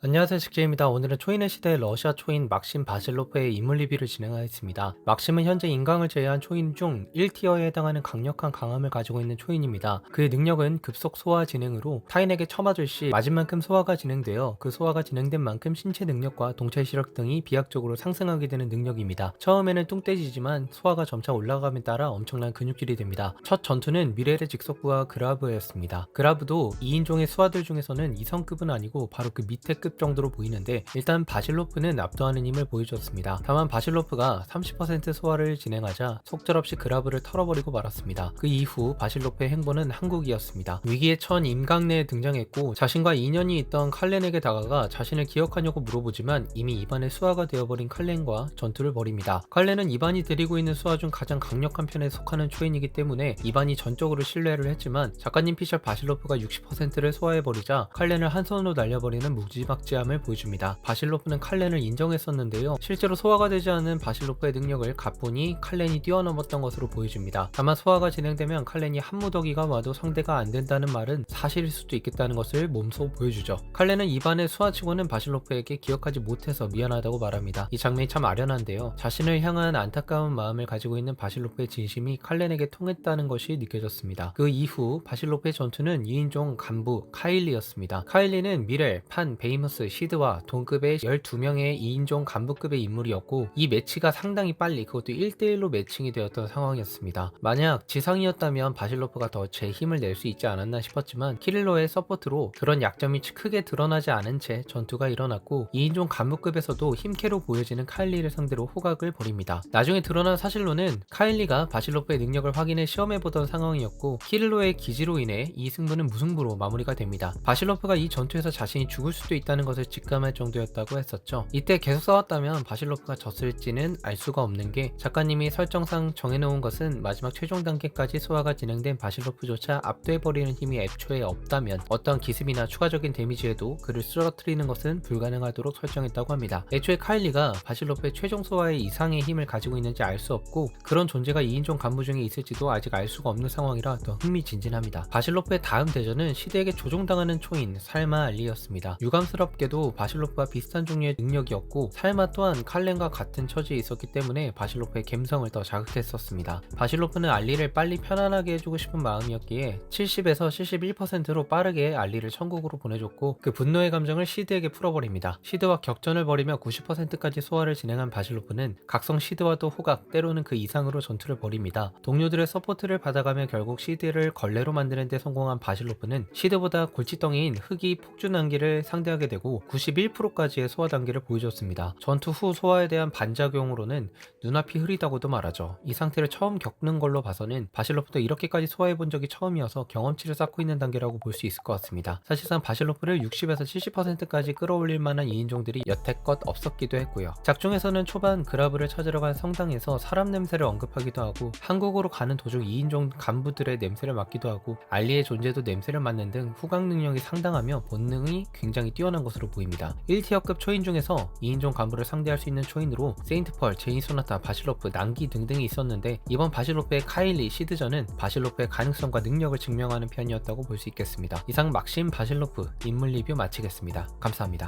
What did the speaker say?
안녕하세요 직제입니다. 오늘은 초인의 시대 러시아 초인 막심 바실로프의 인물 리뷰를 진행하겠습니다. 막심은 현재 인강을 제외한 초인 중 1티어에 해당하는 강력한 강함을 가지고 있는 초인입니다. 그의 능력은 급속 소화 진행으로 타인에게 처맞을 시 맞은 만큼 소화가 진행되어 그 소화가 진행된 만큼 신체 능력과 동체 시력 등이 비약적으로 상승하게 되는 능력입니다. 처음에는 뚱떼지지만 소화가 점차 올라감에 따라 엄청난 근육질이 됩니다. 첫 전투는 미레르 직속부와 그라브였습니다. 그라브도 2인종의 수하들 중에서는 2성급은 아니고 바로 그 밑에 급 정도로 보이는데 일단 바실로프는 압도하는 힘을 보여주었습니다. 다만 바실로프가 30% 소화를 진행하자 속절없이 그라브를 털어버리고 말았습니다. 그 이후 바실로프의 행보는 한국이었습니다. 위기에 처한 임강내에 등장했고 자신과 인연이 있던 칼렌에게 다가가 자신을 기억하냐고 물어보지만 이미 입안에 수하가 되어버린 칼렌과 전투를 벌입니다. 칼렌은 입안이 들이고 있는 수하 중 가장 강력한 편에 속하는 초인이기 때문에 입안이 전적으로 신뢰를 했지만 작가님 피셜 바실로프가 60%를 소화해버리자 칼렌을 한 손으로 날려버리는 무지막지함을 보여줍니다. 바실로프는 칼렌을 인정했었는데요. 실제로 소화가 되지 않은 바실로프의 능력을 가보니 칼렌이 뛰어넘었던 것으로 보여줍니다. 다만 소화가 진행되면 칼렌이 한 무더기가 와도 상대가 안 된다는 말은 사실일 수도 있겠다는 것을 몸소 보여주죠. 칼렌은 입안의 수화치고는 바실로프에게 기억하지 못해서 미안하다고 말합니다. 이 장면이 참 아련한데요. 자신을 향한 안타까운 마음을 가지고 있는 바실로프의 진심이 칼렌에게 통했다는 것이 느껴졌습니다. 그 이후 바실로프의 전투는 2인종 간부 카일리였습니다. 카일리는 미렐, 판, 베이 머스, 시드와 동급의 12명의 2인종 간부급의 인물이었고 이 매치가 상당히 빨리 그것도 1대1로 매칭이 되었던 상황이었습니다. 만약 지상이었다면 바실로프가 더 제 힘을 낼 수 있지 않았나 싶었지만 키릴로의 서포트로 그런 약점이 크게 드러나지 않은 채 전투가 일어났고 2인종 간부급에서도 힘캐로 보여지는 카일리를 상대로 호각을 벌입니다. 나중에 드러난 사실로는 카일리가 바실로프의 능력을 확인해 시험해보던 상황이었고 키릴로의 기지로 인해 이 승부는 무승부로 마무리가 됩니다. 바실로프가 이 전투에서 자신이 죽을 수도 있다는 것을 직감할 정도였다고 했었죠. 이때 계속 싸웠다면 바실로프가 졌을지는 알 수가 없는 게 작가님이 설정상 정해놓은 것은 마지막 최종 단계까지 소화가 진행된 바실로프조차 압도해버리는 힘이 애초에 없다면 어떤 기습이나 추가적인 데미지에도 그를 쓰러뜨리는 것은 불가능하도록 설정했다고 합니다. 애초에 카일리가 바실로프의 최종 소화의 이상의 힘을 가지고 있는지 알 수 없고 그런 존재가 2인종 간부 중에 있을지도 아직 알 수가 없는 상황이라 더 흥미진진합니다. 바실로프의 다음 대전은 시대에게 조종당하는 초인 살마 알리였습니다. 유감스럽 게도 바실로프와 비슷한 종류의 능력이었고 살마 또한 칼렌과 같은 처지에 있었기 때문에 바실로프의 감성을 더 자극했었습니다. 바실로프는 알리를 빨리 편안하게 해주고 싶은 마음이었기에 70에서 71%로 빠르게 알리를 천국으로 보내줬고 그 분노의 감정을 시드에게 풀어버립니다. 시드와 격전을 벌이며 90%까지 소화를 진행한 바실로프는 각성 시드와도 호각 때로는 그 이상으로 전투를 벌입니다. 동료들의 서포트를 받아가며 결국 시드를 걸레로 만드는 데 성공한 바실로프는 시드보다 골칫덩이인 흑이 폭주 단계를 상대하게 되고 91%까지의 소화 단계를 보여줬습니다. 전투 후 소화에 대한 반작용으로는 눈앞이 흐리다고도 말하죠. 이 상태를 처음 겪는 걸로 봐서는 바실로프도 이렇게까지 소화해 본 적이 처음이어서 경험치를 쌓고 있는 단계라고 볼 수 있을 것 같습니다. 사실상 바실로프를 60에서 70%까지 끌어올릴 만한 2인종들이 여태껏 없었기도 했고요. 작중에서는 초반 그라브를 찾으러 간 성당에서 사람 냄새를 언급하기도 하고 한국으로 가는 도중 2인종 간부들의 냄새를 맡기도 하고 알리의 존재도 냄새를 맡는 등 후각 능력이 상당하며 본능이 굉장히 뛰어난 것 으로 보입니다. 1티어급 초인 중에서 2인종 간부를 상대할 수 있는 초인으로 세인트펄, 제니소나타, 바실로프, 난기 등등이 있었는데 이번 바실로프의 카일리, 시드전은 바실로프의 가능성과 능력을 증명하는 편이었다고 볼 수 있겠습니다. 이상 막심 바실로프 인물 리뷰 마치겠습니다. 감사합니다.